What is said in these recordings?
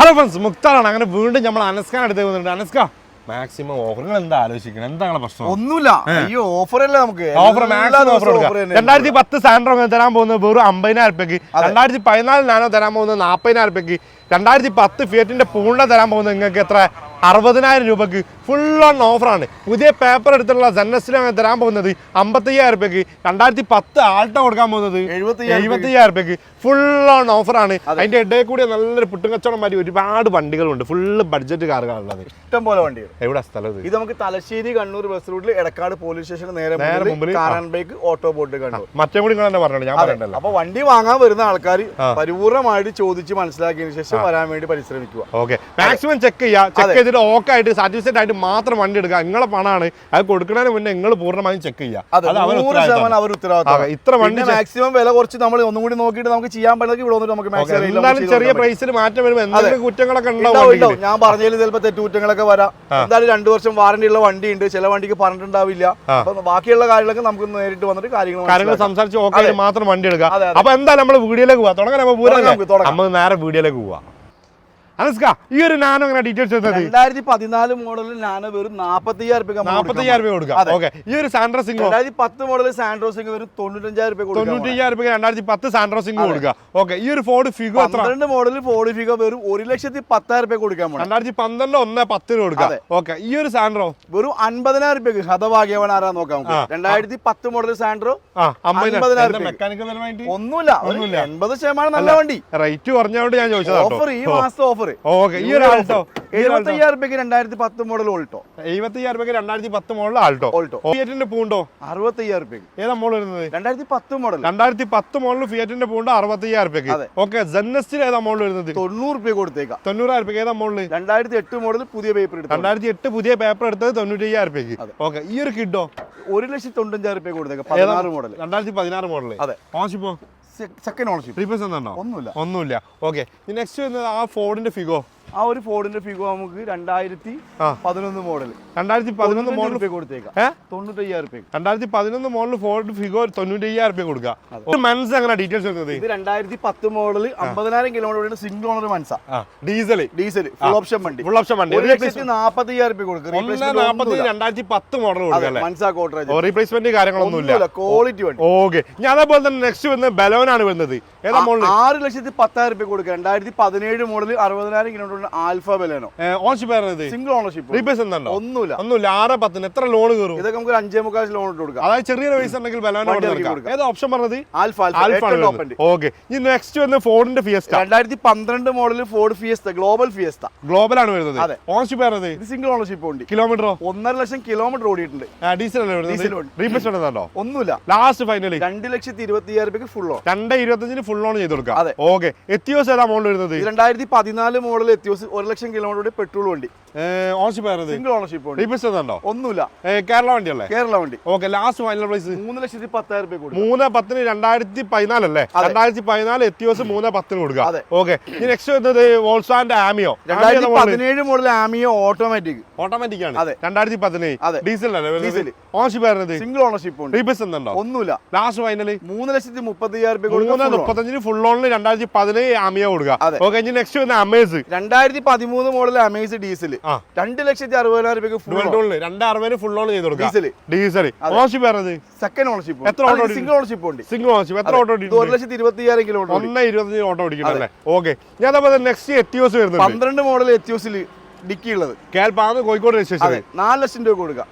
Hello friends മുക്താറാണ്. അങ്ങനെ വീണ്ടും നമ്മൾ അനസ്കാൻ അടുത്ത് പോകുന്നുണ്ട്. അനസ്ക മാക്സിമം ഓഫറുകൾ എന്താ ആലോചിക്കണം? എന്താണ് പ്രശ്നം? ഒന്നുമില്ല. അയ്യോ ഓഫർ അല്ലേ നമുക്ക്? ഓഫർ മാക്സിമം ഓഫർ കൊടുക്കാം. രണ്ടായിരത്തി പത്ത് സാൻഡ്രോ തരാൻ പോകുന്നത് വെറും അമ്പതിനായിരം രൂപയ്ക്ക് രണ്ടായിരത്തി പതിനാല് നാനോ തരാൻ പോകുന്നത് നാൽപ്പതിനായിരം രൂപയ്ക്ക് രണ്ടായിരത്തി പത്ത് ഫിയറ്റിന്റെ പൂണ്ട തരാൻ പോകുന്നത് നിങ്ങൾക്ക് എത്ര? അറുപതിനായിരം രൂപയ്ക്ക് ഫുൾ ഓൺ ഓഫറാണ് പുതിയ പേപ്പർ എടുത്തുള്ള അങ്ങനെ തരാൻ പോകുന്നത്. അമ്പത്തയ്യായിരം രൂപയ്ക്ക് രണ്ടായിരത്തി പത്ത് ആൾട്ട കൊടുക്കാൻ പോകുന്നത് എഴുപത്തയ്യായിരം രൂപയ്ക്ക് ഫുൾ ഓൺ ഓഫറാണ് അതിന്റെ ഇടയിൽ കൂടി നല്ലൊരു പുട്ടുകച്ചവടം മാതിരി ഒരുപാട് വണ്ടികളുണ്ട്. ഫുള്ള് ബഡ്ജറ്റ് കാറുകളുള്ളത് ഇഷ്ടം പോലെ വണ്ടി എവിടെ സ്ഥലം ഇത്? നമുക്ക് തലശ്ശേരി കണ്ണൂർ ബസ് റൂട്ടിൽ എടക്കാട് പോലീസ് സ്റ്റേഷൻ നേരെ മുമ്പിൽ ബൈക്ക് ഓട്ടോ ബോർഡ് കണ്ടു. മറ്റേ കൂടി നിങ്ങൾ പറഞ്ഞല്ലോ ഞാൻ പറയണ്ടല്ലോ. അപ്പൊ വണ്ടി വാങ്ങാൻ വരുന്ന ആൾക്കാർ പരിപൂർണമായിട്ട് ചോദിച്ച് മനസ്സിലാക്കിയതിനു ശേഷം വരാൻ വേണ്ടി പരിശ്രമിക്കുക. ഓക്കെ മാക്സിമം ചെക്ക് ചെയ്യുക ചെക്ക് ചെയ്തിട്ട് ഓക്കെ ആയിട്ട് സാറ്റിസ്ഫൈഡ് ആയിട്ട് മാത്രം വണ്ടി എടുക്കുക. നിങ്ങളെ പണമാണ്. അത് കൊടുക്കുന്നതിന് മുന്നേ നിങ്ങൾ പൂർണമായും ചെക്ക് ചെയ്യുക. ഇത്ര വണ്ടി മാക്സിമം വില കുറച്ച് നമ്മൾ ഒന്നും കൂടി നോക്കിയിട്ട് നമുക്ക് ചെയ്യാൻ പറ്റുന്നത് ഇവിടെ വന്നിട്ട് നമുക്ക് എന്തായാലും ചെറിയ പ്രൈസിൽ മാറ്റം വരുമ്പോൾ എന്തെങ്കിലും കുറ്റങ്ങളൊക്കെ ഉണ്ടാവും. ഞാൻ പറഞ്ഞതിൽ ചിലപ്പോൾ തെറ്റുകുറ്റങ്ങളൊക്കെ വരാം. എന്തായാലും രണ്ടു വർഷം വാറണ്ടി ഉള്ള വണ്ടി ഉണ്ട് ചില വണ്ടിക്ക് പറഞ്ഞിട്ടുണ്ടാവില്ല. അപ്പൊ ബാക്കിയുള്ള കാര്യങ്ങളൊക്കെ നമുക്ക് നേരിട്ട് വന്നിട്ട് കാര്യങ്ങൾ കാര്യങ്ങൾ സംസാരിച്ച് ഓക്കെ മാത്രം വണ്ടി എടുക്കുക. അപ്പൊ എന്തായാലും നമ്മൾ വീഡിയോയിലേക്ക് പോവാം. തുടങ്ങാൻ. നമ്മൾ നേരെ വീഡിയോയിലേക്ക് പോവാം. അനസ്ക ഈ ഒരു നാനോ അങ്ങനെ ഡീറ്റെയിൽസ് രണ്ടായിരത്തി പതിനാല് മോഡലിൽ നാനോ വെറും നാപ്പത്തയ്യായിരം രൂപ നാൽപ്പത്തയ്യായിരം രൂപ കൊടുക്കാം. ഓക്കെ. ഈ ഒരു സാൻഡ്രോ സിംഗോ രണ്ടായിരത്തി പത്ത് മോഡലിൽ സാൻഡ്രോ സിംഗ് വെറും തൊണ്ണൂറ്റഞ്ചായിരം രൂപ കൊടുക്കാം തൊണ്ണൂറ്റയ്യായിരം രൂപ രണ്ടായിരത്തി പത്ത് സാൻഡ്രോ സിംഗ് കൊടുക്കുക ഓക്കെ. ഈ ഒരു ഫോർഡ് ഫിഗോ എത്ര? പന്ത്രണ്ട് മോഡലിൽ ഫോർഡ് ഫിഗോ വെറും ഒരു ലക്ഷത്തി പത്തായിരം രൂപ കൊടുക്കാൻ രണ്ടായിരത്തി പന്ത്രണ്ട് ഒന്ന് പത്തിന് കൊടുക്കാം. ഓക്കെ. ഈ ഒരു സാൻഡ്രോ വെറും അൻപതിനായിരം രൂപയ്ക്ക് ഹതഭാഗ്യവാൻ ആരാ നോക്കാം. രണ്ടായിരത്തി പത്ത് മോഡൽ സാൻഡ്രോ അമ്പതിനായിരം. മെക്കാനിക്കൽ ഒന്നുമില്ല. ഒരു എൺപത് ശതമാനം നല്ല വണ്ടി. റേറ്റ് കുറഞ്ഞോണ്ട് ഞാൻ ചോദിച്ചത് ഓഫർ ഈ മാസത്തെ ഓഫർ ഓക്കെ ഈ ഒരു ആൾട്ടോ എഴുപത്തയ്യായിരം രൂപയ്ക്ക് രണ്ടായിരത്തി പത്ത് മോഡൽ ഓൾട്ടോ എഴുപത്തയ്യായിരം രൂപയ്ക്ക് രണ്ടായിരത്തി പത്ത് മോഡൽ ആൾട്ടോ ഓൾട്ടോ ഫിയറ്റിന്റെ പൂണ്ടോ? അറുപത്തയ്യായിരം രൂപയ്ക്ക് ഏതാ മോഡൽ വരുന്നത്? രണ്ടായിരത്തി പത്ത് മോഡൽ രണ്ടായിരത്തി പത്ത് മോഡൽ ഫിയറ്റിന്റെ പൂണ്ട് അറുപത്തയ്യായിരം രൂപയ്ക്ക്. ഓക്കെ ജെന്നസ്റ്റിൽ ഏതാ മോഡൽ വരുന്നത്? തൊണ്ണൂറ് രൂപ കൊടുത്തേക്കാം. തൊണ്ണൂറായിരം രൂപയ്ക്ക് ഏതാ മോഡൽ രണ്ടായിരത്തി എട്ട് മോഡൽ പുതിയ പേപ്പർ എടുത്തു രണ്ടായിരത്തി എട്ട് പുതിയ പേപ്പർ എടുത്തത് തൊണ്ണൂറ്റയ്യായിരം രൂപയ്ക്ക് ഓക്കെ ഈ ഒരു കിഡോ ഒരു ലക്ഷത്തി തൊണ്ണൂറ്റഞ്ചായിരം രൂപ കൊടുത്തേക്കാം. പതിനാറ് മോഡൽ രണ്ടായിരത്തി പതിനാറ് മോഡൽ അതെ. ഓൺഷിപ്പോ സെക്കൻഡ് ഓണർഷിപ്പ് റീപ്ലേസ് ഉണ്ടോ? ഒന്നുമില്ല. ഒന്നുമില്ല. ഓക്കെ നെക്സ്റ്റ് വരുന്നത് ആ ഫോർഡിന്റെ ഫിഗോ ആ ഒരു ഫോർഡിന്റെ ഫിഗോ നമുക്ക് രണ്ടായിരത്തി. പതിനൊന്ന് മോഡൽ രണ്ടായിരത്തി പതിനൊന്ന് മോഡൽ രൂപ കൊടുത്തേക്കാം. തൊണ്ണൂറ്റയ്യായിരം രൂപ രണ്ടായിരത്തി പതിനൊന്ന് മോഡൽ ഫോർഡ് ഫിഗോ തൊണ്ണൂറ്റയ്യായിരം രൂപ കൊടുക്കുക ഒരു മനസ്സ് അങ്ങനെ ഡീറ്റെയിൽസ് വരുന്നത് ഇത് രണ്ടായിരത്തി പത്ത് മോഡൽ അമ്പതിനായിരം കിലോമീറ്റർ സിംഗിൾ ഓണർ മനസ്സാ ഡീസൽ ഡീസൽ ഫുൾ ഓപ്ഷൻ വണ്ടി. ഫുൾ ഓപ്ഷൻ വണ്ടി. ലക്ഷത്തി നാപ്പത്തയ്യായിരം രൂപ കൊടുക്കുക രണ്ടായിരത്തി പത്ത് മോഡൽ കൊടുക്കുക മനസ്സാ കോട്ടറാജ് റീപ്ലേസ്മെന്റ് കാര്യങ്ങളൊന്നുമില്ല. ക്വാളിറ്റി വണ്ടി. ഓക്കെ. ഞാൻ അതേപോലെ തന്നെ നെക്സ്റ്റ് വരുന്നത് ബലോനാണ് വരുന്നത്. ഏതാ മോഡൽ ആറ് ലക്ഷത്തി പത്തായിരം രൂപ കൊടുക്കുക രണ്ടായിരത്തി പതിനേഴ് മോഡൽ അറുപതിനായിരം kilometre alpha Baleno? Single ownership ഒന്നുമില്ല. ഒന്നുമില്ല. ആറ് പത്തിന് എത്ര ലോൺ കയറും? ഇതൊക്കെ നമുക്ക് ഒരു അഞ്ചേ മുക്കാൽ ലോൺ ഇട്ട് കൊടുക്കാം. അതായത് പൈസ ഉണ്ടെങ്കിൽ ബലോന കൊടുക്കാം. ഏതാ ഓപ്ഷൻ പറഞ്ഞത്? Alpha alpha. ഓക്കെ ഇനി നെക്സ്റ്റ് വരുന്നത് ഫോർഡിന്റെ ഫിയസ്റ്റ രണ്ടായിരത്തി പന്ത്രണ്ട് മോഡൽ ഫോർഡ് ഗ്ലോബൽ ഗ്ലോബൽ ആണ് വരുന്നത്. അതെ. ഇത്? സിംഗിൾ ഓണർഷിപ്പ് ഉണ്ട് കിലോമീറ്ററോ ഒന്നര ലക്ഷം കിലോമീറ്റർ ഓടിയിട്ടുണ്ട്. ഡീസൽ അല്ലേ വരുന്നത്? ഉണ്ട്. ഒന്നുമില്ല. ലാസ്റ്റ് ഫൈനലി രണ്ട് ലക്ഷത്തി ഇരുപത്തി അയ്യായിരം രൂപയ്ക്ക് ഫുൾ ഓൺ രണ്ട് ഇരുപത്തഞ്ചിന് ഫുൾ ഓൺ ചെയ്ത് കൊടുക്കാം. ഓക്കെ എത്തിയോസ് ഏതാ മോഡൽ വരുന്നത്? രണ്ടായിരത്തി പതിനാല് മോഡൽ എത്തിയോസ് ഒരു ലക്ഷം കിലോമീറ്റർ പെട്രോൾ വണ്ടി. ഓണർഷിപ്പ് സിംഗിൾ ഓണർഷിപ്പ് ഉണ്ട് ഒന്നുമില്ല കേരള വണ്ടി. അല്ലേ കേരള വണ്ടി. ഓക്കെ ലാസ്റ്റ് ഫൈനൽ പ്രൈസ് മൂന്ന് ലക്ഷത്തി പത്തായിരം രൂപ കൊടുക്കും. മൂന്ന് പത്തിന് രണ്ടായിരത്തി പതിനാലല്ലേ. രണ്ടായിരത്തി പതിനാല് എത്തിയോസ് മൂന്ന് പത്തിന് കൊടുക്കുക. ഓക്കെ നെക്സ്റ്റ് വരുന്നത് വോൾസാന്റെ ആമിയോ രണ്ടായിരത്തി പതിനേഴ് മോഡൽ ആമിയോ ഓട്ടോമാറ്റിക് ഓട്ടോമാറ്റിക് ആണ്. അതെ. രണ്ടായിരത്തി പതിനേഴ് അതെ. ഡീസൽ അല്ലേ? ഡീസൽ. ഓണർഷിപ്പ് ആയിരുന്നത് സിംഗിൾ ഓണർഷിപ്പ് ഉണ്ട്. റീപ്ലേസ് ഉണ്ടോ ഒന്നുമില്ല. ലാസ്റ്റ് ഫൈനൽ മൂന്ന് ലക്ഷത്തി മുപ്പത്തി അയ്യായിരം രൂപ മൂന്ന് മുപ്പത്തഞ്ചിന് ഫുൾ ഓണിൽ രണ്ടായിരത്തി പതിനേഴ് ആമിയോ കൊടുക്കുക. ഓക്കെ ഇനി നെക്സ്റ്റ് വരുന്ന അമേസ് രണ്ടായിരത്തി പതിമൂന്ന് മോഡൽ അമേസ് ഡീസൽ രണ്ട് ലക്ഷത്തി അറുപതിനായിരം രൂപയ്ക്ക് ഫുൾ രണ്ട് അറുപതിന് ഫുൾ ഓൺ ചെയ്ത് ഡീസൽ ഡീസൽ ഓണർഷിപ്പ് വരുന്നത് സെക്കൻഡ് ഓണർഷിപ്പ് എത്ര auto ഓടി- സിംഗിൾ ഓണർഷിപ്പ് ഉണ്ട്. സിംഗിൾ ഓണർഷിപ്പ് എത്ര ഓട്ടോ ഓടിക്കും ഒരു ലക്ഷത്തി ഇരുപത്തി അയ്യായിരം കിലോമീറ്റർ ഒന്ന് ഇരുപത്തി ഓട്ടോ ഓടിക്കണ്ടല്ലേ ഓക്കെ ഞാൻ അപ്പോൾ നെക്സ്റ്റ് എത്തിയോസ് വരുന്നുണ്ട്. പന്ത്രണ്ട് മോഡൽ എത്തിയോസിൽ ഡിക്കി ഉള്ളത് കേൾപ്പാന്ന് കോഴിക്കോട് രജിസ്ട്രേഷൻ നാല് ലക്ഷം രൂപ കൊടുക്കുക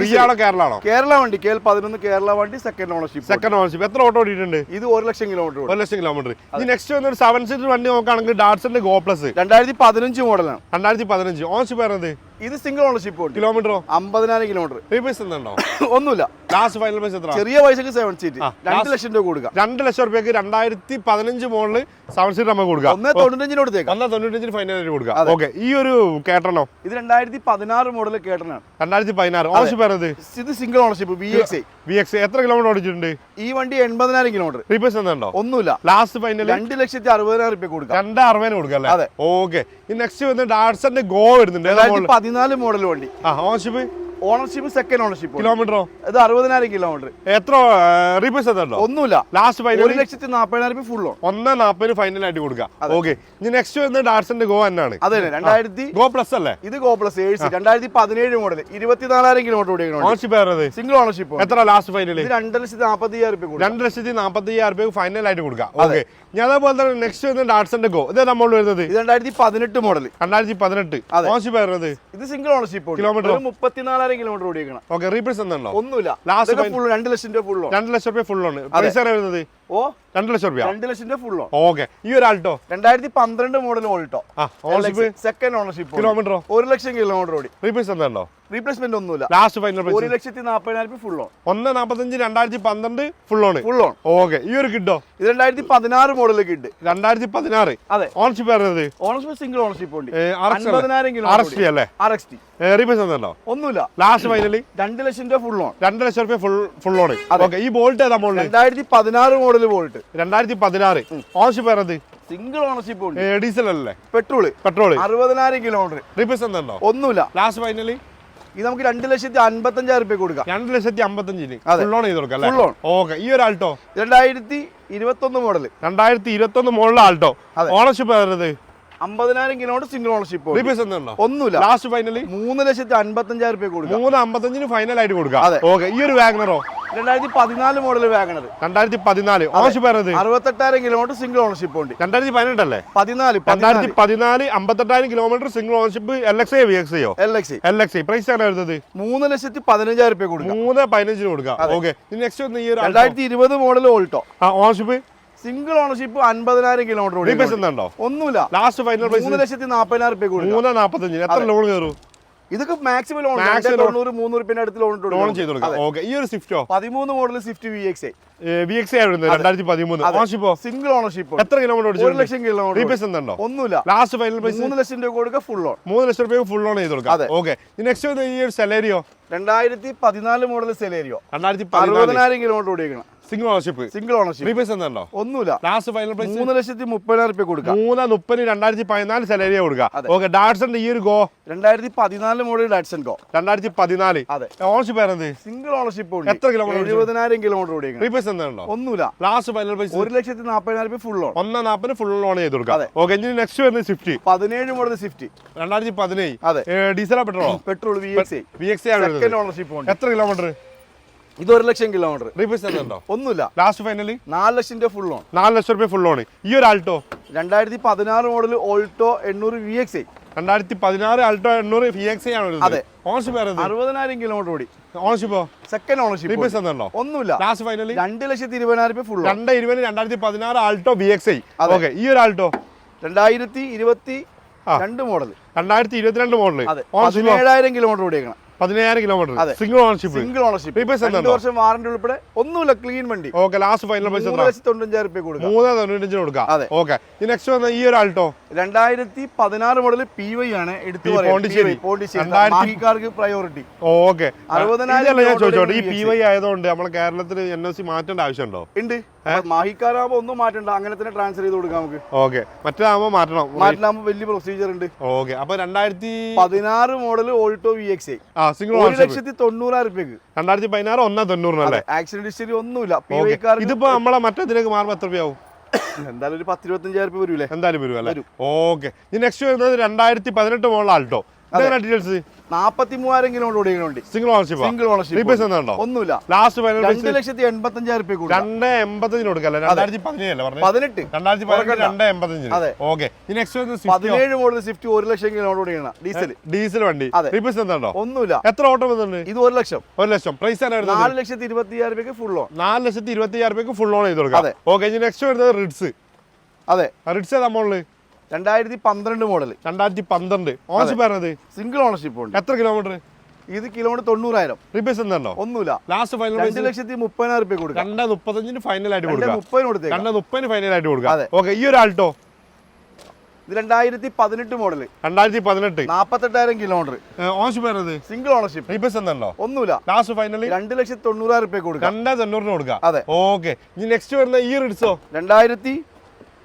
റിയാണോ കേരളാണോ? കേരള വണ്ടി കെ എൽ പതിനൊന്ന് കേരള വണ്ടി സെക്കൻഡ് ഓണർഷിപ്പ് സെക്കൻഡ് ഓണർഷിപ്പ് എത്ര ഓട്ടോ ഓടിയിട്ടുണ്ട്? ഇത് ഒരു ലക്ഷം കിലോമീറ്റർ ഒരു ലക്ഷം കിലോമീറ്റർ ഇത് നെക്സ്റ്റ് വന്ന ഒരു സെവൻ സീറ്റർ വണ്ടി നോക്കുകയാണെങ്കിൽ ഡാർസിന്റെ ഗോ പ്ലസ് രണ്ടായിരത്തി പതിനഞ്ച് മോഡലാണ്. രണ്ടായിരത്തി പതിനഞ്ച്. ഓണർഷിപ്പ് വരുന്നത് ഇത് സിംഗിൾ ഓണർഷിപ്പ് ഉണ്ട്. കിലോമീറ്ററോ? അമ്പതിനായിരം കിലോമീറ്റർ. റീപേസ് ഉണ്ടോ ഒന്നുമില്ല. ലാസ്റ്റ് ഫൈനൽ പൈസ എത്ര ചെറിയ പൈസക്ക് സെവൻ സീറ്റ് രണ്ട് ലക്ഷം രൂപ കൊടുക്കുക രണ്ട് ലക്ഷം രൂപയ്ക്ക് രണ്ടായിരത്തി പതിനഞ്ച് മോഡൽ സെവൻ സീറ്റ് നമുക്ക് കൊടുക്കാം. ഒന്നേ തൊണ്ണൂറ്റഞ്ചിന് കൊടുത്തേക്കാം. ഒന്നേ തൊണ്ണൂറ്റഞ്ചിന് ഫൈനൽ ആയിട്ട് കൊടുക്കാം. ഓക്കെ ഈ ഒരു കേട്ടണോ? ഇത് രണ്ടായിരത്തി പതിനാറ് മോഡൽ കേട്ടണാണ് രണ്ടായിരത്തി പതിനാറ് ഓണർഷിപ്പ് ഇത് single ownership B X I V X എത്ര കിലോമീറ്റർ ഓടിച്ചിട്ടുണ്ട്? ഈ വണ്ടി എൺപതിനായിരം കിലോമീറ്റർ റീപേസ് എന്തുണ്ടോ ഒന്നുമില്ല. ലാസ്റ്റ് ഫൈനൽ രണ്ട് ലക്ഷത്തി അറുപതിനായിരം രൂപ കൊടുക്കാം. രണ്ട് അറുപതിനായിരം കൊടുക്കാം അല്ലേ? അതെ. ഓക്കെ ഈ നെക്സ്റ്റ് വന്ന് ഡാറ്റ്സന്റെ ഗോ വരുന്നുണ്ട്. പതിനാല് മോഡൽ വണ്ടി. ആ ഓൺഷിപ്പ് ഓണർഷിപ്പ് സെക്കൻഡ് ഓണർഷിപ്പ് കിലോമീറ്ററോ? ഇത് അറുപതിനായിരം കിലോമീറ്റർ. എത്ര ഒന്നുമില്ല. ലാസ്റ്റ് ഒരു ലക്ഷത്തി നാപ്പതിനായിരം രൂപ ഫുൾ ഒന്നാം നാൽപ്പതിന് ഫൈനൽ ആയിട്ട് കൊടുക്കാം ഓക്കെ ഇനി നെക്സ്റ്റ് വരുന്നത് ഡാർസന്റെ ഗോ തന്നെയാണ്. അതെ രണ്ടായിരത്തി ഗോ പ്ലസ് അല്ലേ? ഇത് ഗോ പ്ലസ് ഏഴ്സ് രണ്ടായിരത്തി പതിനേഴ് മോഡൽ ഇരുപത്തിനാലായിരം കിലോമീറ്റർ ഓടിക്കണം ഓണർഷിപ്പ് ആയിരുന്നത് സിംഗിൾ ഓണർഷിപ്പ് എത്ര ലാസ്റ്റ് ഫൈനൽ രണ്ട് ലക്ഷത്തി നാപ്പത്തി അയ്യായിരം രൂപ രണ്ട് ലക്ഷത്തി നാൽപ്പത്തി അയ്യായിരം രൂപ ഫൈനൽ ആയിട്ട് കൊടുക്കാം. ഓക്കെ ഞാൻ അതേപോലെ തന്നെ നെക്സ്റ്റ് വരുന്നത് ഡാർസന്റെ ഗോ ഇത് നമ്മൾ വരുന്നത്? രണ്ടായിരത്തി പതിനെട്ട് മോഡൽ രണ്ടായിരത്തി പതിനെട്ട് ഓണർഷിപ്പ് ആയിരുന്നത് ഇത് സിംഗിൾ ഓണർഷിപ്പ് കിലോമീറ്റർ മുപ്പത്തിനാലായിരം കിലോമീറ്റർ ഓക്കെ റീപ്ലേസ് എന്തുണ്ടോ ഒന്നുമില്ല. ലാസ്റ്റ് ഫുൾ രണ്ട് ലക്ഷം രൂപ ഫുള്ളോ രണ്ട് ലക്ഷം രൂപ ഫുള്ളാണ് പൈസ വരുന്നത്? ഓ രണ്ട് ലക്ഷം രൂപ രണ്ട് ലക്ഷം ഓൺ ഓക്കെ. ഈ ഒരു ആൾട്ടോ രണ്ടായിരത്തി പന്ത്രണ്ട് മോഡൽ ഓൾട്ടോ സെക്കൻഡ് ഓണർഷിപ്പ് കിലോമീറ്ററോ ഒരു ലക്ഷം കിലോമീറ്റർ ഓടി. റീപ്ലേസ് ഉണ്ടോ? റീപ്ലേസ്മെന്റ് ഒന്നുമില്ല. ലാസ്റ്റ് ഫൈനൽ ഒരു ലക്ഷത്തി നാപ്പതിനായിരം ഫുൾ ഓൺ ഒന്ന് നാൽപ്പത്തഞ്ച് രണ്ടായിരത്തി പന്ത്രണ്ട് full on full on okay. ഈ ഒരു കിഡോ ഇത് രണ്ടായിരത്തി പതിനാറ് മോഡൽ ഉണ്ട് രണ്ടായിരത്തി പതിനാറ് അതെ ഓൺഷിപ്പ് ആയിരുന്നത് ഓണർഷിപ്പ് സിംഗിൾ ഓണർഷിപ്പ് ഉണ്ട്. അൻപതിനായിരം കിലോമീറ്റർ അല്ലേ? ആർ എക്സ് ടി ഒന്നുമില്ല. ലാസ്റ്റ് ഫൈനലി രണ്ട് ലക്ഷം രൂപ ഫുൾ ഓൺ രണ്ട് ലക്ഷം രൂപ ഫുൾ ഫുൾ ഓൺ. ഓക്കെ ഈ ബോൾട്ട് ഏതാ മോഡൽ രണ്ടായിരത്തി പതിനാറ് മോഡൽ വോൾട്ട് രണ്ടായിരത്തി പതിനാറ് ഓണർഷിപ്പ് വരുന്നത് സിംഗിൾ ഓണർഷിപ്പ് ഡീസൽ അല്ലേ പെട്രോൾ. പെട്രോൾ അറുപതിനായിരം കിലോമീറ്റർ റീപ്ലേസ് എന്തുണ്ടോ ഒന്നുമില്ല. ലാസ്റ്റ് ഫൈനലി ഇത് നമുക്ക് രണ്ട് ലക്ഷത്തി അമ്പത്തഞ്ചായിരം രൂപ കൊടുക്കാം. രണ്ട് ലക്ഷത്തി അമ്പത്തഞ്ചിന് ലോൺ ഫുൾ ചെയ്ത് കൊടുക്കാം on. ഓക്കെ ഈ ഒരു ആൾട്ടോ രണ്ടായിരത്തി ഇരുപത്തൊന്ന് മോഡൽ രണ്ടായിരത്തി ഇരുപത്തൊന്ന് മോഡൽ ആൾട്ടോ. ഓണർഷിപ്പ് വരുന്നത് അമ്പതിനായിരം കിലോമീറ്റർ സിംഗിൾ ഓണർഷിപ്പ് റിപ്പീസ് ഒന്നുമില്ല. ലാസ്റ്റ് ഫൈനലി മൂന്ന് ലക്ഷത്തി അമ്പത്തഞ്ചായിരം രൂപ കൊടുക്കാം. മൂന്ന് അമ്പത്തഞ്ചിന് ഫൈനൽ ആയിട്ട് കൊടുക്കാം. അതെ. ഓക്കെ ഈ ഒരു വാഗണറോ രണ്ടായിരത്തി പതിനാല് മോഡൽ വാഗണർ രണ്ടായിരത്തി പതിനാല് ഓണർഷിപ്പ് വരുന്നത് അറുപത്തെട്ടായിരം കിലോമീറ്റർ സിംഗിൾ ഓണർഷിപ്പ് ഉണ്ട്. രണ്ടായിരത്തി പതിനെട്ടല്ലേ പതിനാല്. രണ്ടായിരത്തി പതിനാല് അമ്പത്തെട്ടായിരം kilometre single ownership L X V X L X L X price ആണ് വരുന്നത്? മൂന്ന് ലക്ഷത്തി പതിനഞ്ചായിരം രൂപ കൊടുക്കാം. മൂന്ന് പതിനഞ്ചിന് കൊടുക്കാം. ഓക്കെ നെക്സ്റ്റ് വന്ന് ഈ ഒരു രണ്ടായിരത്തി ഇരുപത് മോഡൽ ഓൾട്ടോ. ആ ഓണർഷിപ്പ് സിംഗിൾ ഓണർഷിപ്പ് അൻപതിനായിരം കിലോമീറ്റർ. എന്തുണ്ടോ ഒന്നുമില്ല. ലാസ്റ്റ് ഫൈനൽ മൂന്ന് ലക്ഷത്തി നാപ്പതിനായിരം രൂപ കൊടുക്കാം. മൂന്ന് നാപ്പത്തഞ്ചിന്. എത്ര ലോൺ കയറും? ഇതൊക്കെ മാക്സിമം ലോൺ. തൊണ്ണൂറ് മൂന്ന് റുപ്യന്റെ അടുത്ത് ലോൺ ലോൺ ചെയ്ത് കൊടുക്കാം. ഈ ഒരു സ്വിഫ്റ്റോ പതിമൂന്ന് model Swift V X V X ആയിരുന്നു രണ്ടായിരത്തി പതിമൂന്ന് ഓണർഷിപ്പോ സിംഗിൾ ഓണർഷിപ്പ് എത്ര കിലോമീറ്റർ ഒരു ലക്ഷം കിലോമീറ്റർ എന്തുണ്ടോ ഒന്നുമില്ല. ലാസ്റ്റ് ഫൈനൽ പ്രൈസ് മൂന്ന് ലക്ഷം രൂപ കൊടുക്കുക ഫുൾ ലോൺ മൂന്ന് ലക്ഷം രൂപ ഫുൾ ലോൺ ചെയ്ത് കൊടുക്കാം. ഓക്കെ നെക്സ്റ്റ് ഈ ഒരു സെലേരിയോ രണ്ടായിരത്തി പതിനാല് മോഡൽ സെലേരിയോ രണ്ടായിരത്തി പതിനാല് അറുപതിനായിരം കിലോമീറ്റർ ഓടിക്കണം single ownership single ownership replace എന്തുണ്ടോ? ഒന്നുമില്ല. ലാസ്റ്റ് ഫൈനൽ പ്രൈസ് മൂന്ന് ലക്ഷത്തി മുപ്പതിനായിരം രൂപ കൊടുക്കുക മൂന്ന് മുപ്പതിന് രണ്ടായിരത്തി പതിനാല് സെലേരിയ കൊടുക്കുക. ഓക്കെ ഡാറ്റ്സന്റെ ഈ ഒരു ഗോ രണ്ടായിരത്തി പതിനാല് മോഡൽ ഡാറ്റ്സൺ ഗോ രണ്ടായിരത്തി പതിനാല്. അതെ. ഓണർഷിപ്പ് ആയിരുന്നത് സിംഗിൾ ഓണർഷിപ്പ് ഉണ്ട്. എത്ര കിലോമീറ്റർ എഴുപതിനായിരം കിലോമീറ്റർ ഓടിക്കണം റീപേസ് എന്തുണ്ടോ? ഒന്നുമില്ല. ലാസ്റ്റ് ഫൈനൽ പ്രൈസ് ഒരു ലക്ഷത്തി നാൽപ്പതിനായിരം രൂപ ഫുൾ ലോൺ ഒന്നാം നാൽപ്പതിന് ഫുൾ ലോൺ ചെയ്ത് കൊടുക്കുക അതെ. ഓക്കെ ഇനി നെക്സ്റ്റ് വരുന്നത് സ്വിഫ്റ്റ് പതിനേഴ് മോഡൽ സ്വിഫ്റ്റ് രണ്ടായിരത്തി പതിനേഴ്. അതെ. ഡീസലോ പെട്രോളോ petrol V X V X ownership എത്ര കിലോമീറ്റർ ഇത് ഒരു ലക്ഷം കിലോമീറ്റർ. റീപ്ലേസ് എന്തുണ്ടോ? ഒന്നുമില്ല. ലാസ്റ്റ് ഫൈനലി നാല് ലക്ഷം രൂപ ഫുൾ ലോൺ നാല് ലക്ഷം രൂപ ഫുൾ ലോൺ ഈ ഒരു ആൾട്ടോ? രണ്ടായിരത്തി പതിനാറ് മോഡൽ ഓൾട്ടോ എണ്ണൂറ് വി എക്സ് ഐ രണ്ടായിരത്തി പതിനാറ് ആൾട്ടോ എണ്ണൂറ് വി എക്സ് ആണ് വരുന്നത്. അതെ. ഓണർഷിപ്പ് അറുപതിനായിരം കിലോമീറ്റർ ഓടി. ഓണർഷിപ്പോ സെക്കൻഡ് ഓണർഷിപ്പ് റീപ്ലേസ് എന്തുണ്ടോ? ഒന്നുമില്ല. ലാസ്റ്റ് ഫൈനലി രണ്ട് ലക്ഷത്തി ഇരുപതിനായിരം രൂപ ഫുൾ രണ്ട് ഇരുപത് രണ്ടായിരത്തി പതിനാറ് Alto V X I. Okay ഈ ഒരു ആൾട്ടോ? രണ്ടായിരത്തി ഇരുപത്തി രണ്ട് മോഡൽ രണ്ടായിരത്തി ഇരുപത്തിരണ്ട് മോഡൽ ഏഴായിരം പതിനേഴായിരം കിലോമീറ്റർ ഓടിക്കണം പതിനായിരം kilometre single ownership single ownership രണ്ട് വർഷം വാറന്റി ഉൾപ്പെടെ ഒന്നുമില്ല ക്ലീൻ വണ്ടി. ഓക്കെ ലാസ്റ്റ് ഫൈനൽ പൈസ തൊണ്ണൂറ്റഞ്ചായിരം രൂപ കൊടുക്കാം. മൂന്ന് തൊണ്ണൂറ്റഞ്ചിന് കൊടുക്കാം. അതെ. ഓക്കെ നെക്സ്റ്റ് വന്ന ഈ ഒരു ആൾട്ടോ രണ്ടായിരത്തി പതിനാറ് മോഡൽ പി വൈ ആണ് എടുത്തു പോണ്ടിച്ചേരി. പോണ്ടിച്ചേരി പ്രയോറിറ്റി ഓക്കെ അറുപതിനായിരം ഞാൻ ചോദിച്ചോട്ടെ ഈ പി വൈ ആയതുകൊണ്ട് നമ്മുടെ കേരളത്തിൽ എൻ എസ് സി മാറ്റേണ്ട ആവശ്യമുണ്ടോ? ഉണ്ട്. മാഹിക്കാരാകുമ്പോ ഒന്നും മാറ്റണ്ട. അങ്ങനെ തന്നെ ട്രാൻസ്ഫർ ചെയ്ത് കൊടുക്കാം നമുക്ക്. ഓക്കെ. മറ്റേതാകുമ്പോ മാറ്റണം. മാറ്റിലാകുമ്പോൾ വലിയ പ്രൊസീജിയർ ഉണ്ട്. ഓക്കെ. അപ്പൊ രണ്ടായിരത്തി പതിനാറ് model Alto V X single ഒരു ലക്ഷത്തി തൊണ്ണൂറായിരം രൂപയ്ക്ക് രണ്ടായിരത്തി പതിനാറ് ഒന്നാ തൊണ്ണൂറിനല്ലേ ആക്സിഡന്റ് ഹിസ്റ്ററി ഒന്നുമില്ല. ഇതിപ്പോ നമ്മളെ മറ്റേതിലേക്ക് മാറുമ്പോ എത്ര രൂപയാവും? എന്തായാലും ഒരു പത്ത് ഇരുപത്തഞ്ചായിരം രൂപ വരൂലേ എന്തായാലും വരും അല്ലേ. ഓക്കെ. ഈ നെക്സ്റ്റ് വരുന്നത് രണ്ടായിരത്തി പതിനെട്ട് മോഡൽ ആൾട്ടോ ഡീറ്റെയിൽസ് നാപ്പത്തി മൂവായിരം kilometre single ownership single ownership ഒന്നുമില്ല. ലാസ്റ്റ് രണ്ട് ലക്ഷത്തി എൺപത്തഞ്ചായിരം രൂപ രണ്ട് എൺപത്തഞ്ചിന് കൊടുക്കല്ലേ? രണ്ടായിരത്തി പതിനേഴല്ലേ പറഞ്ഞത് പതിനെട്ട്. രണ്ടായിരത്തി പതിനെട്ട് കുറക്കണ്ട. രണ്ട് എൺപത്തഞ്ചിന്. അതെ. ഓക്കെ ഈ നെക്സ്റ്റ് വരുന്നത് സ്വിഫ്റ്റ് പതിനേഴ് മോഡൽ സ്വിഫ്റ്റ് ഒരു ലക്ഷം കിലോമീറ്റർ ഓടിക്കണം ഡീസൽ. ഡീസൽ വണ്ടി. റീപ്ലേസ് എന്താണോ ഒന്നുമില്ല. എത്ര ഓട്ടം വന്നിട്ടുണ്ട്? ഇത് ഒരു ലക്ഷം. ഒരു ലക്ഷം. പ്രൈസ് നാല് ലക്ഷത്തി ഇരുപത്തി അയ്യായിരം രൂപയ്ക്ക് ഫുൾ ഓൺ നാല് ലക്ഷത്തി ഇരുപത്തി അയ്യായിരം രൂപയ്ക്ക് ഫുൾ ഓൺ ചെയ്ത് കൊടുക്കാം. ഓക്കെ നെക്സ്റ്റ് വരുന്നത് റിഡ്സ് അതെ. റിഡ്സ് ഏതാ മോളിൽ? രണ്ടായിരത്തി പന്ത്രണ്ട് മോഡൽ രണ്ടായിരത്തി പന്ത്രണ്ട് ഓണർഷിപ്പ് വരുന്നത് സിംഗിൾ ഓണർഷിപ്പ് ഉണ്ട്. എത്ര കിലോമീറ്റർ ഇത് കിലോമീറ്റർ തൊണ്ണൂറായിരം. എന്താണോ ഒന്നുമില്ല. ലാസ്റ്റ് ഫൈനൽ രണ്ട് ലക്ഷത്തി മുപ്പതിനായിരം രൂപ കൊടുക്കാം. രണ്ട് മുപ്പത്തഞ്ചിന് ഫൈനൽ ആയിട്ട് രണ്ട് കൊടുക്കാം. മുപ്പതിന് കൊടുത്തേക്കാം. രണ്ട് മുപ്പതിന് ഫൈനൽ ആയിട്ട് കൊടുക്കാം. അതെ. ഓക്കെ ഈ ഒരു ആൾട്ടോ ഇത് രണ്ടായിരത്തി പതിനെട്ട് മോഡൽ രണ്ടായിരത്തി പതിനെട്ട് നാപ്പത്തെട്ടായിരം kilometre ownership single ownership replace എന്താണോ ഒന്നുമില്ല. ലാസ്റ്റ് ഫൈനലി രണ്ട് ലക്ഷത്തി തൊണ്ണൂറായിരം രൂപ കൊടുക്കാം. രണ്ടായിരത്തി തൊണ്ണൂറിന് കൊടുക്കാം. അതെ. ഓക്കെ ഇനി നെക്സ്റ്റ് വരുന്ന ഈ റിഡ്സോ രണ്ടായിരത്തി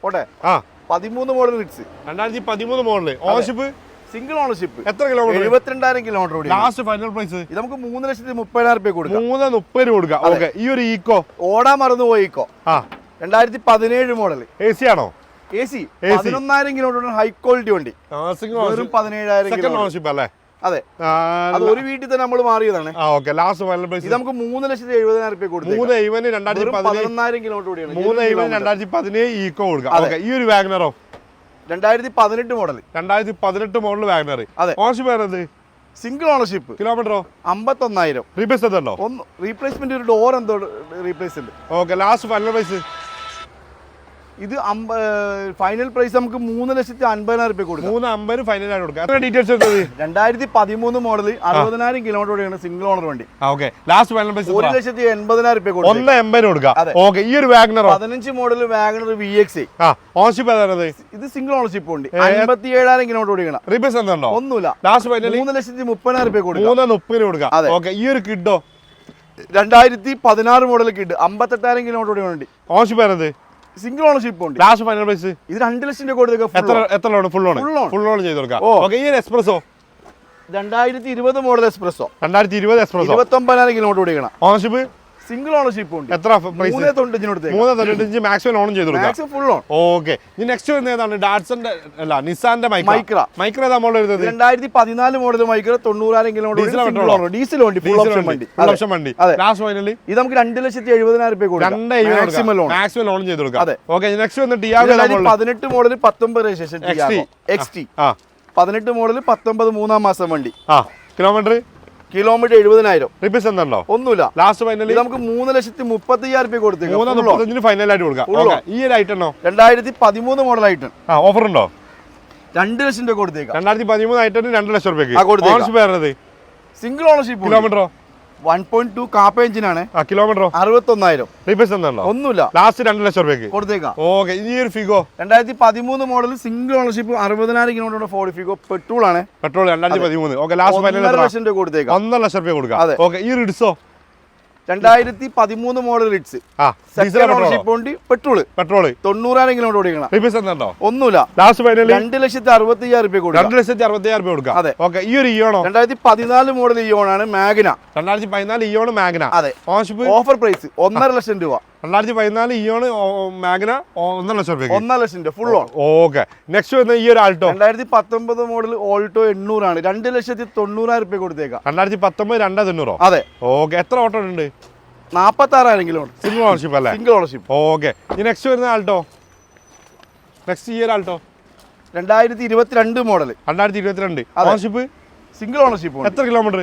ഓട്ടെ ആ. പതിമൂന്ന് മോഡൽ റിക്സ് രണ്ടായിരത്തി പതിമൂന്ന് മോഡൽ ഓണർഷിപ്പ് സിംഗിൾ ഓണർഷിപ്പ് എത്ര കിലോമീറ്റർ എഴുപത്തിരണ്ടായിരം കിലോമീറ്റർ ലാസ്റ്റ് ഫൈനൽ പ്രൈസ് ഇത് നമുക്ക് മൂന്ന് ലക്ഷത്തി മുപ്പതിനായിരം രൂപ കൊടുക്കാം. മൂന്ന് മുപ്പത് കൊടുക്കാം. ഓക്കെ ഈ ഒരു ഈക്കോ ഓടാൻ മറന്നു പോയി ഈക്കോ ആ. രണ്ടായിരത്തി പതിനേഴ് മോഡൽ എ സി ആണോ? എ സി പതിനൊന്നായിരം കിലോമീറ്റർ ഹൈ ക്വാളിറ്റി വണ്ടി. പതിനേഴായിരം കിലോമീറ്റർ ഓണർഷിപ്പ് അല്ലേ? അതെ. അത് ഒരു വീട്ടിൽ തന്നെ നമ്മൾ മാറിയതാണ്. ഓക്കെ. ലാസ്റ്റ് ഇത് നമുക്ക് മൂന്ന് ലക്ഷത്തി എഴുപതിനായിരം രൂപ കൊടുക്കും മൂന്ന് എഴുപതിന് രണ്ടായിരത്തി പതിനൊന്നായിരം കിലോമീറ്റർ കൂടിയാണ് മൂന്ന് രണ്ടായിരത്തി പതിനേഴ് ഈക്കോ കൊടുക്കാം. ഈ ഒരു വാഗ്നറോ രണ്ടായിരത്തി പതിനെട്ട് മോഡൽ രണ്ടായിരത്തി പതിനെട്ട് മോഡൽ വാഗ്നർ അതെ. ഓണർഷിപ്പ് വരുന്നത് സിംഗിൾ ഓണർഷിപ്പ് കിലോമീറ്ററോ അമ്പത്തൊന്നായിരം. റീപ്ലേസ് ഉണ്ടോ? ഒന്ന് റീപ്ലേസ്മെന്റ് ഒരു ഡോർ എന്തോ റീപ്ലേസ് ഉണ്ട്. ഓക്കെ ലാസ്റ്റ് ഫൈനൽ പ്രൈസ് ഇത് ഫൈനൽ പ്രൈസ് നമുക്ക് മൂന്ന് ലക്ഷത്തി അൻപതിനായിരം രൂപ കൊടുക്കും. മൂന്ന് അമ്പത് ഫൈനൽ ആയിട്ട് കൊടുക്കാം. എത്ര ഡീറ്റെയിൽസ് രണ്ടായിരത്തി പതിമൂന്ന് മോഡൽ അറുപതിനായിരം കിലോമീറ്റർ സിംഗിൾ ഓണർ വണ്ടി. ഓക്കെ ലാസ്റ്റ് ഫൈനൽ പ്രൈസ് ഒരു ലക്ഷത്തി എൺപതിനായിരം രൂപ കൊടുക്കും ഒന്ന് എൺപതിന് കൊടുക്കുക. ഓക്കെ ഈ ഒരു വാഗ്നർ പതിനഞ്ച് model WagonR V X ownership ഏതാണത് ഇത് സിംഗിൾ ഓണർഷിപ്പ് ഉണ്ട് അമ്പത്തി ഏഴായിരം കിലോമീറ്റർ ഓടിക്കണം റീപ്ലേസ് എന്താണോ ഒന്നുമില്ല. ലാസ്റ്റ് ഫൈനൽ മൂന്ന് ലക്ഷത്തി മുപ്പതിനായിരം രൂപ കൊടുക്കും. മൂന്ന് മുപ്പതിന് കൊടുക്കുക. ഓക്കെ ഈ ഒരു കിഡോ? രണ്ടായിരത്തി പതിനാറ് മോഡൽ കിട്ട് അമ്പത്തെട്ടായിരം കിലോമീറ്റർ ഓടിയ വണ്ടി. ഓണർഷിപ്പ് വരുന്നത് സിംഗിൾ ഓണർഷിപ്പ് ഉണ്ട് ലാസ്റ്റ് ഫൈനൽ പ്രൈസ് ഇത് രണ്ട് ലക്ഷം രൂപ കൊടുത്തു എത്ര എത്ര loan full loan full on ചെയ്ത് കൊടുക്കാം. ഓക്കെ ഈ എക്സ്പ്രസോ രണ്ടായിരത്തി ഇരുപത് മോഡൽ എക്സ്പ്രസോ രണ്ടായിരത്തി ഇരുപത് എക്സ്പ്രസോ ഇരുപത്തൊമ്പതിനായിരം കിലോമീറ്റർ ഓടിക്കണം. ഓണർഷിപ്പ് സിംഗിൾ ഓണർഷിപ്പ് ഉണ്ട്. എത്ര പ്രൈസ് മൂന്നേ തൊണ്ണൂറ്റിനടുത്തേക്ക് മൂന്ന് തൊണ്ണൂറ്റഞ്ച് മാക്സിമം ഓൺ ചെയ്ത് കൊടുക്കാം. മാക്സിമം ഫുൾ ഓൺ ഓക്കെ ഇനി നെക്സ്റ്റ് വരുന്നത് ഏതാണ്? ഡാറ്റ്സന്റെ അല്ല നിസാന്റെ മൈക്ര മൈക്ര. ഏതാ മോഡൽ വരുന്നത്? രണ്ടായിരത്തി പതിനാല് മോഡൽ മൈക്ര തൊണ്ണൂറായിരം കിലോമീറ്റർ? ഡീസൽ വണ്ടി ഫുൾ ഓപ്ഷൻ വണ്ടി. ഫുൾ ഓപ്ഷൻ വണ്ടി. ലാസ്റ്റ് ഫൈനലി ഇത് നമുക്ക് രണ്ട് ലക്ഷത്തി എഴുപതിനായിരം രൂപ കൊടുക്കാം. മാക്സിമം ലോൺ മാക്സിമം ലോൺ ചെയ്ത് കൊടുക്കാം. ഓക്കെ നെക്സ്റ്റ് വന്ന് ടിയാഗോ പതിനെട്ട് മോഡൽ? പത്തൊമ്പത് രജിസ്ട്രേഷൻ XT. എക്സ് ടി ആ. പതിനെട്ട് മോഡൽ പത്തൊമ്പത് മൂന്നാം മാസം വണ്ടി. ആ. കിലോമീറ്റർ കിലോമീറ്റർ എഴുപതിനായിരം. റിപ്പീസ് എന്തുണ്ടോ? ഒന്നുമില്ല. ലാസ്റ്റ് ഫൈനലി നമുക്ക് മൂന്ന് ലക്ഷത്തി മുപ്പത്തി അയ്യായിരം രൂപ കൊടുത്തേക്കാം. ഫൈനലായിട്ട് ഫൈനൽ കൊടുക്കാം. ഈ ഒരു ഐറ്റം ഉണ്ടോ? രണ്ടായിരത്തി പതിമൂന്ന് മോഡലായിട്ട് ആ ഓഫർ ഉണ്ടോ? രണ്ട് ലക്ഷം രൂപ കൊടുത്തേക്കാം. രണ്ടായിരത്തി പതിമൂന്ന് ഐറ്റം രണ്ട് ലക്ഷം വരുന്നത് സിംഗിൾ ഓണർഷിപ്പ് കിലോമീറ്ററോ വൺ പോയിന്റ് ടു കാപ്പ എഞ്ചിനാണ്. കിലോമീറ്ററോ അറുപത്തൊന്നായിരം. ഒന്നുമില്ല. ലാസ്റ്റ് രണ്ട് ലക്ഷം രൂപയ്ക്ക്. കൊടുത്തേക്കാം. ഓക്കെ ഈ ഒരു ഫിഗോ രണ്ടായിരത്തി പതിമൂന്ന് മോഡൽ സിംഗിൾ ഓണർഷിപ്പ് അറുപതിനായിരം കിലോമീറ്റർ ഫോർഡ് ഫിഗോ പെട്രോൾ ആണ്. പെട്രോൾ രണ്ടായിരത്തി പതിമൂന്ന് ഓക്കെ ലാസ്റ്റ് ലക്ഷം രൂപ കൊടുത്തേക്കാം. ഒന്നര ലക്ഷം രൂപ കൊടുക്കാം. അതെ. ഓക്കെ ഈ ഇഡ്സോ രണ്ടായിരത്തി പതിമൂന്ന് മോഡൽ പെട്രോളോ ഉണ്ട്. പെട്രോൾ പെട്രോൾ തൊണ്ണൂറായിരം കിലോമീറ്റർ ഓടിക്കണം. ഒന്നുമില്ല. രണ്ട് ലക്ഷത്തി അറുപത്തി അയ്യായിരം രൂപ കൊടുക്കാം. രണ്ട് ലക്ഷത്തി അറുപത്തി ആയിരം രൂപ കൊടുക്കാം. അതെ. ഓക്കെ ഈ ഒരു ഇയോണോ രണ്ടായിരത്തി പതിനാല് മോഡൽ ഇയോണാണ് മാഗ്ന രണ്ടായിരത്തി പതിനാല് ഇയോണ് മാഗ്ന അതെ ഓഫർ പ്രൈസ് ഒന്നര ലക്ഷം രൂപ. രണ്ടായിരത്തി പതിനാല് ഇയോണ് മാഗ്ന ഒന്നര ലക്ഷം രൂപ ഒന്നര ലക്ഷം രൂപ ഫുൾ ഓൺ ഓക്കെ. നെക്സ്റ്റ് വരുന്ന ഈ ഒരു ആൾട്ടോ രണ്ടായിരത്തി പത്തൊമ്പത് മോഡൽ ഓൾട്ടോ എണ്ണൂറാണ്. രണ്ട് ലക്ഷത്തി തൊണ്ണൂറായിരം രൂപ കൊടുത്തേക്കാം. രണ്ടായിരത്തി പത്തൊമ്പത് രണ്ടേ തൊണ്ണൂറോ അതെ. ഓക്കെ. എത്ര ഓട്ടോ ഉണ്ട്? നാപ്പത്തി ആറായിരം ഉണ്ട്. സിംഗിൾ ഓണർഷിപ്പ് അല്ലേ? Single ownership okay. ഈ നെക്സ്റ്റ് വരുന്ന ആൾട്ടോ നെക്സ്റ്റ് ഈ ഒരു ആൾട്ടോ രണ്ടായിരത്തി ഇരുപത്തിരണ്ട് മോഡൽ രണ്ടായിരത്തി ഇരുപത്തിരണ്ട്. ഓണർഷിപ്പ് സിംഗിൾ ഓണർഷിപ്പ് എത്ര കിലോമീറ്റർ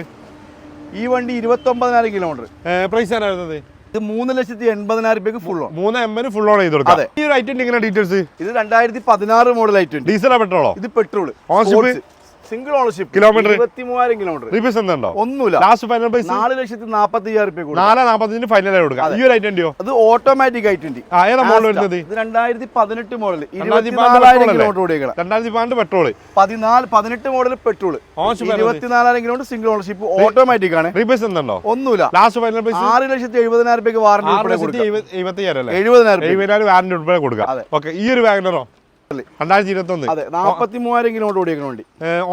ഈ വണ്ടി ഇരുപത്തി ഒമ്പതിനായിരം കിലോമീറ്റർ പ്രൈസ് ആരായിരുന്നത് ഇത് മൂന്ന് ലക്ഷത്തി എൺപതിനായിരം രൂപയ്ക്ക് ഫുൾ ഓൺ മൂന്ന് എം ഫുൾ ഓൺ ചെയ്ത് കൊടുക്കാം. ഈ ഒരു ഐറ്റം ഡീറ്റെയിൽസ് ഇത് രണ്ടായിരത്തി പതിനാറ് മോഡൽ ആയിട്ടുണ്ട് ഡീസലോ പെട്രോളോ ഇത് പെട്രോൾ? Single ownership Kilometer? ഇരുപത്തി മൂവായിരം കിലോമീറ്റർ റീപീസ് എന്തുണ്ടോ? ഒന്നുമില്ല. ലാസ്റ്റ് ഫൈനൽ പ്രൈസ് നാല് ലക്ഷത്തി നാപ്പത്തി അയ്യായിരം രൂപ നാല് നാൽപ്പത്തഞ്ചിന് ആയിട്ട് കൊടുക്കാം. ഈ ഒരു ഐറ്റം ഉണ്ടോ അത് ഓട്ടോമാറ്റിക് ആ ഏതാ മോഡൽ. വരുന്നത്? ഇത് രണ്ടായിരത്തി പതിനെട്ട് മോഡൽ ഇരുപത്തിനാലായിരം കിലോമീറ്റർ രണ്ടായിരത്തി പെട്രോൾ പതിനാല് പതിനെട്ട് മോഡൽ പെട്രോൾ ഇരുപത്തിനാലായിരം കിലോമീറ്റർ സിംഗിൾ ഓണർഷിപ്പ് ഓട്ടോമാറ്റിക് ആണ്. റീപീസ് എന്തുണ്ടോ? ഒന്നുമില്ല. ലാസ്റ്റ് ഫൈനൽ പ്രൈസ് ആറ് ലക്ഷത്തി എഴുപതിനായിരം രൂപയ്ക്ക് വാറണ്ടി എഴുപതിനായിരം എഴുപതിനായിരം വാറന്റി ഉൾപ്പെടെ കൊടുക്കാം. ഓക്കെ ഈ ഒരു വാഗനറോ രണ്ടായിരത്തി ഇരുപത്തി ഒന്ന് അതെ നാപ്പത്തി മൂവായിരം കിലോമീറ്റർ ഓടിക്കുന്ന വണ്ടി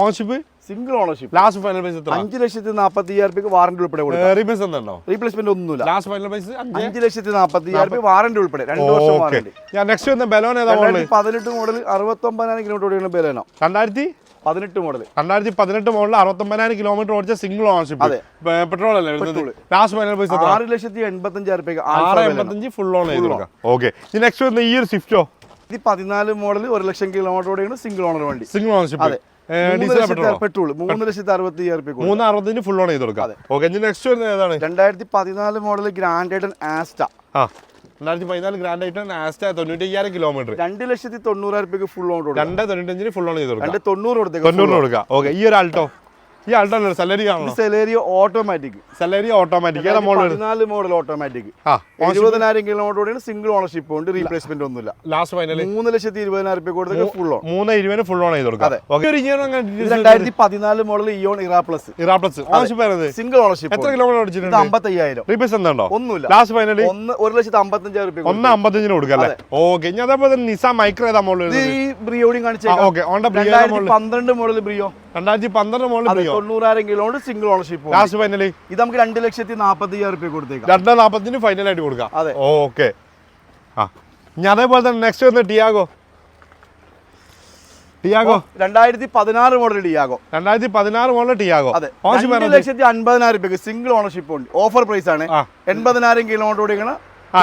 ownership single ownership last final price അഞ്ച് ലക്ഷത്തി അയ്യായിരം രൂപയ്ക്ക് വാറണ്ടി ഉൾപ്പെടെ റീപീസ് എന്തുണ്ടോ റീപ്ലേസ്മെന്റ് ഒന്നുമില്ല. ലാസ്റ്റ് ഫൈനൽ പ്രൈസ് അഞ്ച്? ലക്ഷത്തി നാപ്പത്തി അയ്യായിരം രൂപ വാറണ്ടി ഉൾപ്പെടെ. രണ്ട് വർഷം വാറണ്ടി ഞാൻ നെക്സ്റ്റ് വന്ന ബലോൺ ഏതാ മോഡൽ പതിനെട്ട് മോഡൽ അറുപത്തി ഒമ്പതിനായിരം കിലോമീറ്റർ ഓടിക്കുന്ന ബലേനോ രണ്ടായിരത്തി? പതിനെട്ട് മോഡൽ രണ്ടായിരത്തി പതിനെട്ട് മോഡൽ അറുപത്തൊമ്പതിനായിരം കിലോമീറ്റർ ഓടിച്ച സിംഗിൾ ഓണർഷിപ്പ്. പെട്രോൾ അല്ലേ ലാസ്റ്റ് ഫൈനൽ പ്രൈസ് ആറ് ലക്ഷത്തി എൺപത്തി അഞ്ചായിരം രൂപയ്ക്ക് ആറ്. എൺപത്തഞ്ച് ഫുൾ ഓൺ ചെയ്ത് ഓക്കെ നെക്സ്റ്റ് വന്ന ഈ ഒരു സ്വിഫ്റ്റോ ഇത് പതിനാല് മോഡൽ ഒരു ലക്ഷം കിലോമീറ്റർ ഓടിക്കുന്ന സിംഗിൾ ഓണർ വണ്ടി. സിംഗിൾ ഓണർഷിപ്പ് അതെ. പെട്രോൾ മൂന്ന് ലക്ഷത്തി അറുപത്തി മൂന്ന് ഫുൾ ഓൺ ചെയ്ത് കൊടുക്കാം. ഓക്കെ നെക്സ്റ്റ് വരുന്നത് ഏതാണ്? രണ്ടായിരത്തി പതിനാല് മോഡൽ ഗ്രാൻഡേഡൻ ആസ്റ്റ രണ്ടായിരത്തി പതിനാല് ഗ്രാൻഡ് ആസ്റ്റ തൊണ്ണൂറ്റി അയ്യായിരം കിലോമീറ്റർ രണ്ട് ലക്ഷത്തി തൊണ്ണൂറായിരം രൂപയ്ക്ക് ഫുൾ ഓൺ കൊടുക്കാം രണ്ട് തൊണ്ണൂറ്റഞ്ചിന് ഫുൾ ഓൺ ചെയ്ത് കൊടുക്കാം. രണ്ട് തൊണ്ണൂറ് കൊടുത്തേക്ക് കൊടുക്കാം. ഓക്കെ ഈ ഒരു ആൾട്ടോ ഈ അൾട്ടോ സെലരി ആണല്ലോ. Celerio automatic Celerio automatic model പതിനാല് മോഡൽ ഓട്ടോമാറ്റിക് എഴുപതിനായിരം കിലോമീറ്റർ സിംഗിൾ ഓണർഷിപ്പ് ഉണ്ട് റീപ്ലേസ്മെന്റ് ഒന്നുമില്ല. ലാസ്റ്റ് ഫൈനൽ മൂന്ന് ലക്ഷത്തി ഇരുപതിനായിരം രൂപ കൊടുത്തൊക്കെ ഫുൾ ഓൺ മൂന്ന് ഇരുപതിന് ഫുൾ ഓൺ ചെയ്ത് കൊടുക്കാം. രണ്ടായിരത്തി പതിനാല് model Eon Era plus Era plus single ownership എത്ര കിലോമീറ്റർ ഓടിച്ചിട്ടുണ്ട്? അമ്പത്തയ്യായിരം. റീപ്ലേസ് എന്താണോ? ഒന്നുമില്ല. ലാസ്റ്റ് ഫൈനൽ ഒന്ന് ഒരു ലക്ഷത്തി അമ്പത്തഞ്ചായിരം രൂപ ഒന്ന് അമ്പത്തഞ്ചിന് കൊടുക്കാം അല്ലേ? ഓക്കെ ഇനി അതേപോലെ നിസ മൈക്രോ ഏതാ മോഡൽ ഈ ബ്രിയോഡിയും കാണിച്ചേക്കാം. ഓക്കെ ബ്രിയോ പന്ത്രണ്ട് മോഡൽ ബ്രിയോ രണ്ടായിരത്തി പന്ത്രണ്ട് മോഡൽ അത്. തൊണ്ണൂറായിരം സിംഗിൾ ഓണർഷിപ്പ് ലാസ്റ്റ് ഫൈനൽ ഇത് നമുക്ക് രണ്ട് ലക്ഷത്തി അയ്യായിരം കൊടുത്തേക്കാം. രണ്ടോ നാൽപ്പത്തിന് ഫൈനൽ ആയിട്ട് കൊടുക്കാം. അതെ. ഓക്കെ. ആ. ഞാൻ അതേപോലെ തന്നെ നെക്സ്റ്റ് വന്ന് ടിയാഗോ. ടിയാഗോ. രണ്ടായിരത്തി പതിനാറ് മോഡൽ ടിയാഗോ. രണ്ടായിരത്തി പതിനാറ് മോഡൽ ടിയാഗോ. അതെ. രണ്ട് ലക്ഷത്തി അൻപതിനായിരം രൂപയ്ക്ക് സിംഗിൾ ഓണർഷിപ്പ് ഉണ്ട്. ഓഫർ പ്രൈസ് ആണ്. എൺപതിനായിരം കിലോമീറ്റർ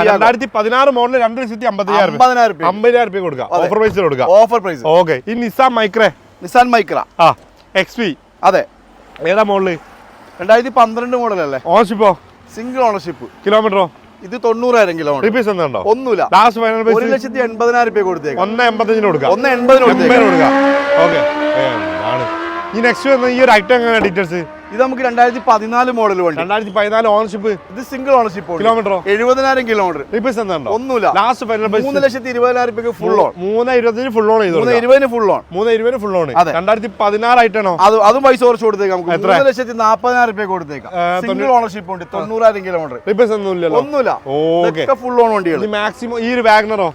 രണ്ടായിരത്തി പതിനാറ് മോഡൽ രണ്ട് ലക്ഷത്തി അമ്പതിനായിരം അമ്പതിനായിരം രൂപ കൊടുക്കാം. ഓഫർ പ്രൈസിൽ കൊടുക്കാം. Offer price okay. ഈ നിസാൻ മൈക്രേ നിസാൻ മൈക്ര ആ. എക്സ് പി അതെ. ഏതാ മോളിൽ? രണ്ടായിരത്തി പന്ത്രണ്ട് മോഡൽ അല്ലേ ഓണർഷിപ്പോ സിംഗിൾ ഓണർഷിപ്പ് കിലോമീറ്ററോ ഇത് തൊണ്ണൂറായിരം കിലോമീറ്റർ റിപ്പീസ് ഒന്നുമില്ല. ലാസ്റ്റ് ഫൈനൽ ഒരു ലക്ഷത്തി എൺപതിനായിരം രൂപ കൊടുത്തേക്ക്. ഒന്ന് എൺപത്തഞ്ചിന് കൊടുക്കാം. ഒന്ന് എൺപതിന് കൊടുക്കാം. ഓക്കെ ആണ് ഈ നെക്സ്റ്റ് വന്ന ഈ ഒരു ഐറ്റം എങ്ങനെ ഡീറ്റെയിൽസ് ഇത് നമുക്ക് രണ്ടായിരത്തി പതിനാല് മോഡൽ വണ്ടി രണ്ടായിരത്തി പതിനാല് ഓണർഷിപ്പ് ഇത് സിംഗിൾ ഓണർഷിപ്പ് കിലോമീറ്ററോ എഴുപതിനായിരം കിലോമീറ്റർ റിപ്പീസ് എന്തുണ്ടോ ഒന്നുമില്ല. ലാസ്റ്റ് മൂന്ന് ലക്ഷത്തി ഇരുപതിനായിരം രൂപ ഫുൾ ഓൺ മൂന്ന് ഇരുപത്തിന് ഫുൾ ഓൺ ചെയ്തു ഇരുപതിന് ഫുൾ ഓൺ മൂന്ന് ഇരുപതിന് ഫുൾ ഓൺ അതെ. രണ്ടായിരത്തി പതിനാറായിട്ടാണോ അത് അതും പൈസ കുറച്ച് കൊടുത്തേക്കാം നമുക്ക്? മൂന്ന് ലക്ഷത്തി നാൽപ്പതിനായിരം രൂപ കൊടുത്തേക്കാം. സിംഗിൾ ഓണർഷിപ്പ് ഉണ്ട്. തൊണ്ണൂറായിരം കിലോമീറ്റർ റിപ്പീസ് ഒന്നും ഇല്ല ഒന്നുമില്ല. ഓക്കെ. ഫുൾ ഓൺ വണ്ടികൾ ഇത് മാക്സിമം ഈ ഒരു വാഗ്നറോ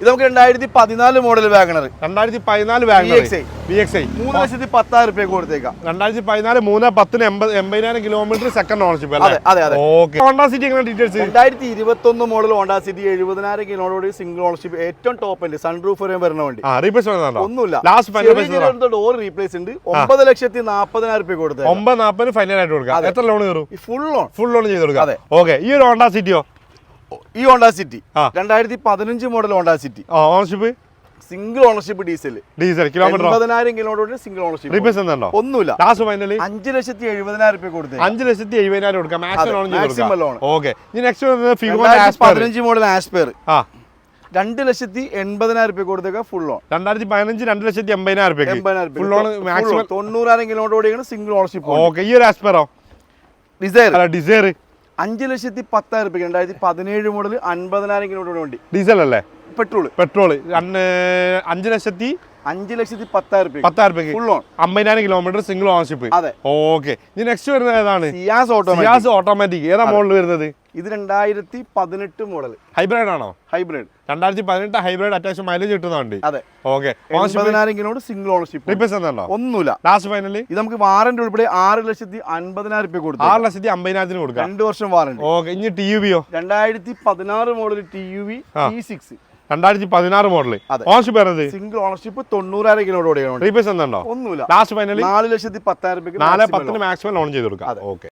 ഇത് നമുക്ക് രണ്ടായിരത്തി പതിനാല് മോഡൽ വാഗണർ. രണ്ടായിരത്തി പതിനാല് VXI. ബി എക്സ് ഐ മൂന്ന് ലക്ഷത്തി പത്തായിരം രൂപ കൊടുത്തേക്കാം. രണ്ടായിരത്തി പതിനാല് മൂന്ന് പത്തിന് എൺപത് എൺപതിനായിരം കിലോമീറ്റർ സെക്കൻഡ് ഓണർഷിപ്പ് അല്ലേ? അതെ അതെ അതെ. ഓക്കെ ഹോണ്ട സിറ്റി എങ്ങനെ ഡീറ്റെയിൽസ് രണ്ടായിരത്തി ഇരുപത്തൊന്ന് മോഡൽ ഹോണ്ടാ സിറ്റി എഴുപതിനായിരം കിലോമീറ്റർ സിംഗിൾ ഓണർഷിപ്പ് ഏറ്റവും ടോപ്പ് ഉണ്ട്. സൺറൂഫ് വരെ വരണ വണ്ടി. ആ റീപ്ലേസ് വരുന്നുണ്ടോ ഒന്നുമില്ല. ലാസ്റ്റ് ഡോർ റീപ്ലേസ് ഉണ്ട്. ഒമ്പത് ലക്ഷത്തി നാൽപ്പതിനായിരം രൂപ കൊടുത്തേക്കാം. ഒമ്പത് നാൽപ്പതിന് ഫൈനൽ ആയിട്ട് കൊടുക്കാം. എത്ര ലോൺ കയറും? ഫുൾ ലോൺ ഫുൾ ലോൺ ചെയ്ത് കൊടുക്കാം. അതെ. ഓക്കെ ഈ ഒരു ഹോണ്ട സിറ്റിയോ ഈ ഹോണ്ടാ സിറ്റി. രണ്ടായിരത്തി പതിനഞ്ച് model Honda City. Ownership single ownership diesel diesel kilometre എൺപതിനായിരം കിലോമീറ്റർ സിംഗിൾ ഓണർഷിപ്പ് എന്തുണ്ടോ? ഒന്നുമില്ല. ലാസ്റ്റ് ഫൈനൽ അഞ്ച് ലക്ഷത്തി എഴുപതിനായിരം രൂപ കൊടുത്തേക്കാം. അഞ്ച് ലക്ഷത്തി എഴുപതിനായിരം കൊടുക്കാം. മാക്സിമം ലോൺ ഓക്കെ ഇനി നെക്സ്റ്റ് വരുന്നത് ഫിഗോ പതിനഞ്ച് മോഡൽ ആസ്പെയർ ആ. രണ്ട് ലക്ഷത്തി എൺപതിനായിരം രൂപ കൊടുത്തേക്കാ ഫുൾ ലോൺ രണ്ടായിരത്തി പതിനഞ്ച് രണ്ട് ലക്ഷത്തി എൺപതിനായിരം രൂപ എൺപതിനായിരം ഫുൾ ലോൺ മാക്സിമം തൊണ്ണൂറായിരം കിലോമീറ്റർ ഓടിയാണ് സിംഗിൾ ഓണർഷിപ്പ് ഓക്കെ ഈ ഒരു ആസ്പെറോ ഡിസൈർ ഡിസൈർ അഞ്ച് ലക്ഷത്തി പത്തായിരം രൂപ രണ്ടായിരത്തി പതിനേഴ് മോഡൽ അൻപതിനായിരം കിലോമീറ്റർ വണ്ടി. ഡീസൽ അല്ലേ പെട്രോൾ പെട്രോൾ അഞ്ചു ലക്ഷത്തി അഞ്ച് ലക്ഷത്തി പത്തായിരം രൂപ പത്തായിരം രൂപയ്ക്ക് ഫുൾ ഓൺ അമ്പതിനായിരം കിലോമീറ്റർ സിംഗിൾ ഓണർഷിപ്പ് അതെ. ഓക്കെ ഇനി നെക്സ്റ്റ് വരുന്നത് ഏതാണ്? സിയാസ് ഓട്ടോമാറ്റിക് സിയാസ് ഓട്ടോമാറ്റിക് ഏതാ മോഡൽ വരുന്നത്? ഇത് രണ്ടായിരത്തി പതിനെട്ട് മോഡൽ ഹൈബ്രിഡ് ആണോ? ഹൈബ്രിഡ് രണ്ടായിരത്തി പതിനെട്ട് ഹൈബ്രിഡ് അത്യാവശ്യം മൈലേജ് കിട്ടുന്നുണ്ട് അതെ. ഓക്കെ പതിനായിരം കിലോട് സിംഗിൾ ഓണർഷിപ്പ് ഒന്നുമില്ല. ലാസ്റ്റ് ഫൈനലി ഇത് നമുക്ക് വാറന്റ് ഉൾപ്പെടെ ആറ് ലക്ഷത്തി അൻപതിനായിരം രൂപ കൊടുക്കും ആറ് ലക്ഷത്തി അമ്പതിനായിരത്തിന് കൊടുക്കാം. രണ്ട് വർഷം വാറന്റ് ഓക്കെ ഇനി ടി യു? ബിയോ രണ്ടായിരത്തി പതിനാറ് model T U V T six രണ്ടായിരത്തി പതിനാറ് മോഡൽ. ഓണർഷിപ്പ് വരുന്നത് സിംഗിൾ ഓണർഷിപ്പ് തൊണ്ണൂറായിരം കിലോമീറ്റർ ഓടിയാണ് ഒന്നുമില്ല. ലാസ്റ്റ് ഫൈനലി നാല് ലക്ഷത്തി പത്തായിരം രൂപ നാല് പത്തിന് മാക്സിമം ലോൺ ചെയ്ത് കൊടുക്കാം. ഓക്കെ